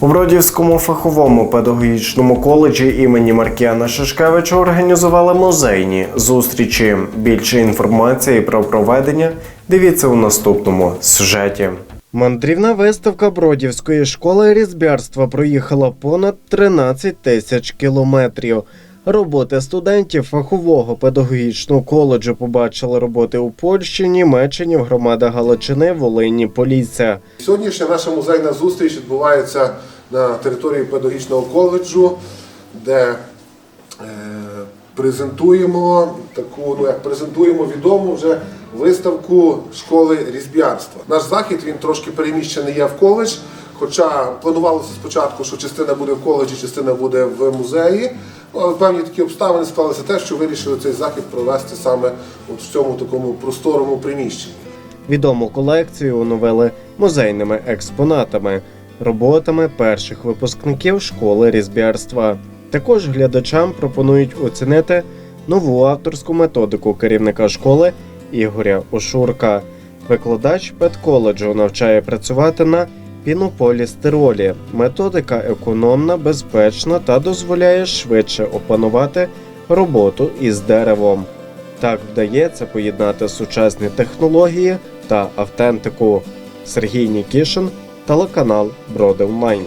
У Бродівському фаховому педагогічному коледжі імені Маркіана Шишкевича організували музейні зустрічі. Більше інформації про проведення дивіться у наступному сюжеті. Мандрівна виставка Бродівської школи різбярства проїхала понад 13 тисяч кілометрів. Роботи студентів фахового педагогічного коледжу побачили роботи у Польщі, Німеччині, в громадах Галичини, Волині, Полісся. Сьогоднішня наша музейна зустріч відбувається на території педагогічного коледжу, де е, презентуємо таку, ну як презентуємо відому вже виставку школи різб'ярства. Наш захід він трошки переміщений є в коледж. Хоча планувалося спочатку, що частина буде в коледжі, частина буде в музеї. Але певні такі обставини склалися те, що вирішили цей захід провести саме от в цьому такому просторому приміщенні. Відому колекцію оновили музейними експонатами, роботами перших випускників школи різбярства. Також глядачам пропонують оцінити нову авторську методику керівника школи Ігоря Ошурка. Викладач педколеджу навчає працювати на пінополістиролі. Методика економна, безпечна та дозволяє швидше опанувати роботу із деревом. Так вдається поєднати сучасні технології та автентику. Сергій Нікішин, телеканал Броди Онлайн.